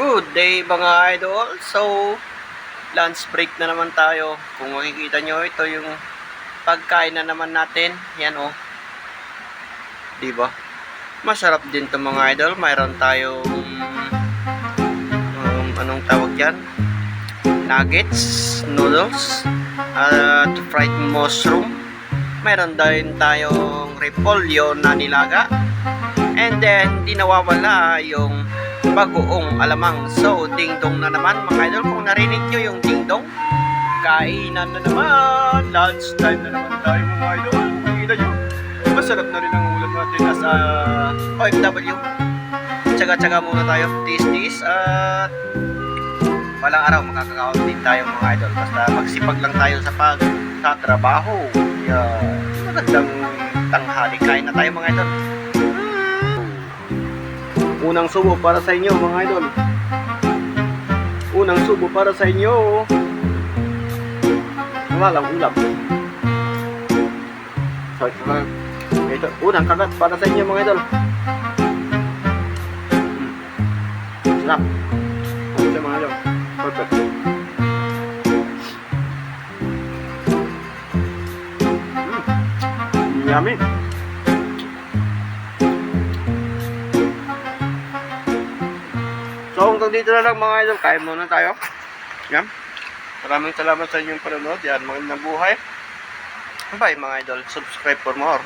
Good day mga idol. So, lunch break na naman tayo. Kung makikita nyo, ito yung pagkain na naman natin. Yan oh. Di ba? Masarap din to mga idol. Mayroon tayong um, anong tawag yan? Nuggets, noodles, at fried mushroom. Mayroon din tayong repolyo na nilaga. And then, di nawawala yung bagoong alamang. So, ding-dong na naman mga idol. Kung narinig nyo yung ding-dong, kainan na naman. Lunch time na naman tayo mga idol. Kita nyo, masarap na rin ang ulam natin as a OFW. Tsaga-tsaga muna tayo. Tis-tis at walang araw makakakaon din tayo mga idol. Basta magsipag lang tayo sa pagtatrabaho. Yeah. Magandang tanghali. Kain na tayo mga idol. Unang subo para sa inyo mga idol. Unang subo para sa inyo. Wala lang ulam. So, ito lang. Ito, unang kagat para sa inyo mga idol. Mm. Sarap. Ito mga idol. Perfect. Mm. Yummy. So hanggang dito na lang mga idol, kain muna tayo. Yan. Maraming salamat sa inyong panonood. Yan, magandang buhay. Bye mga idol. Subscribe for more.